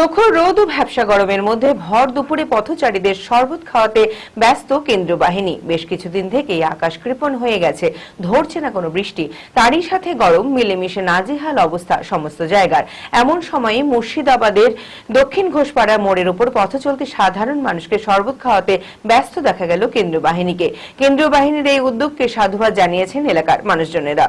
প্রখর রোদ ও ভ্যাবসা গরমের মধ্যে ভর দুপুরে পথচারীদের শরবত খাওয়াতে ব্যস্ত কেন্দ্রীয় বাহিনী বেশ কিছুদিন থেকেই আকাশ কৃপণ হয়ে গেছে। ধরছে না কোনো বৃষ্টি। তারই সাথে গরম, মিলেমিশে নাজেহাল অবস্থা সমস্ত জায়গার। এমন সময়ে মুর্শিদাবাদের দক্ষিণ ঘোষপাড়া মোড়ের উপর পথ চলতে সাধারণ মানুষকে শরবত খাওয়াতে ব্যস্ত দেখা গেল কেন্দ্রীয় বাহিনীকে কেন্দ্রীয় বাহিনীর এই উদ্যোগকে সাধুবাদ জানিয়েছেন এলাকার মানুষজনেরা।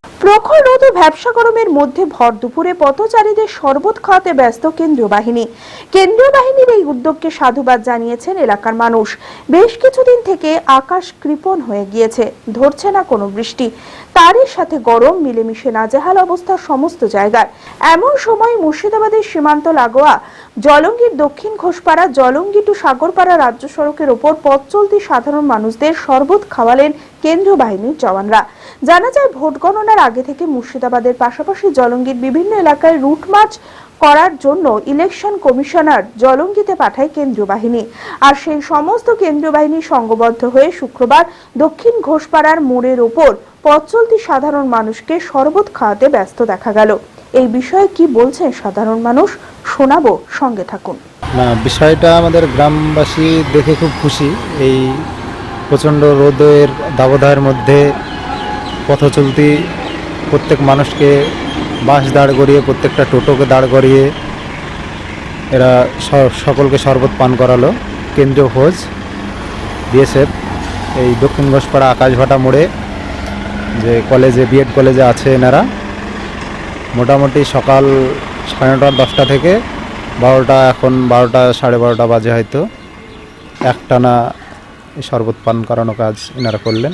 প্রখর রোদ ও গরমের মধ্যে ভর দুপুরে পথচারীদের শরবত খাওয়াতে ব্যস্ত কেন্দ্রীয় বাহিনী। কেন্দ্রীয় বাহিনীর এই উদ্যোগকে সাধুবাদ জানিয়েছেন এলাকার মানুষ। বেশ কিছুদিন থেকে আকাশ কৃপণ হয়ে গিয়েছে, ধরছে না কোনো বৃষ্টি। তারই সাথে গরম, মিলেমিশে নাজেহাল অবস্থা সমস্ত জায়গার এমন সময় মুর্শিদাবাদের সীমান্ত লাগোয়া জলঙ্গির দক্ষিণ ঘোষপাড়া, জলঙ্গি টু সাগরপাড়া রাজ্য সড়কের ওপর পথ চলতি সাধারণ মানুষদের শরবত খাওয়ালেন কেন্দ্রীয় বাহিনীর জওয়ানরা। জানা যায়, ভোট গণনার আগে থেকে মুর্শিদাবাদের পাশাপাশি জলঙ্গির বিভিন্ন এলাকায় রুট মার্চ করার জন্য ইলেকশন কমিশনার জলঙ্গিতে পাঠায় কেন্দ্রীয় বাহিনী। আর সেই সমস্ত কেন্দ্রীয় বাহিনী সংঘবদ্ধ হয়ে শুক্রবার দক্ষিণ ঘোষপাড়ার মোড়ের ওপর পথ চলতি সাধারণ মানুষকে শরবত খাওয়াতে ব্যস্ত দেখা গেল। এই বিষয়ে কি বলছেন সাধারণ মানুষ? শোনাবো, সঙ্গে থাকুন। না, বিষয়টা আমাদের গ্রামবাসী দেখে খুব খুশি। এই প্রচণ্ড রোদের দাবদাহের মধ্যে পথ চলতি প্রত্যেক মানুষকে বাস দাঁড় করিয়ে, প্রত্যেকটা টোটোকে দাঁড় করিয়ে এরা সকলকে শরবত পান করালো। কেন্দ্রীয় ফৌজ, বিএসএফ, এই দক্ষিণ ঘোষপাড়া আকাশভাটা মোড়ে যে কলেজে বিএড কলেজে আছে এনারা। মোটামুটি সকাল সাড়ে নটা, দশটা থেকে বারোটা, এখন বারোটা, সাড়ে বারোটা বাজে হয়তো। একটানা শরবত পান করানো কাজ এনারা করলেন।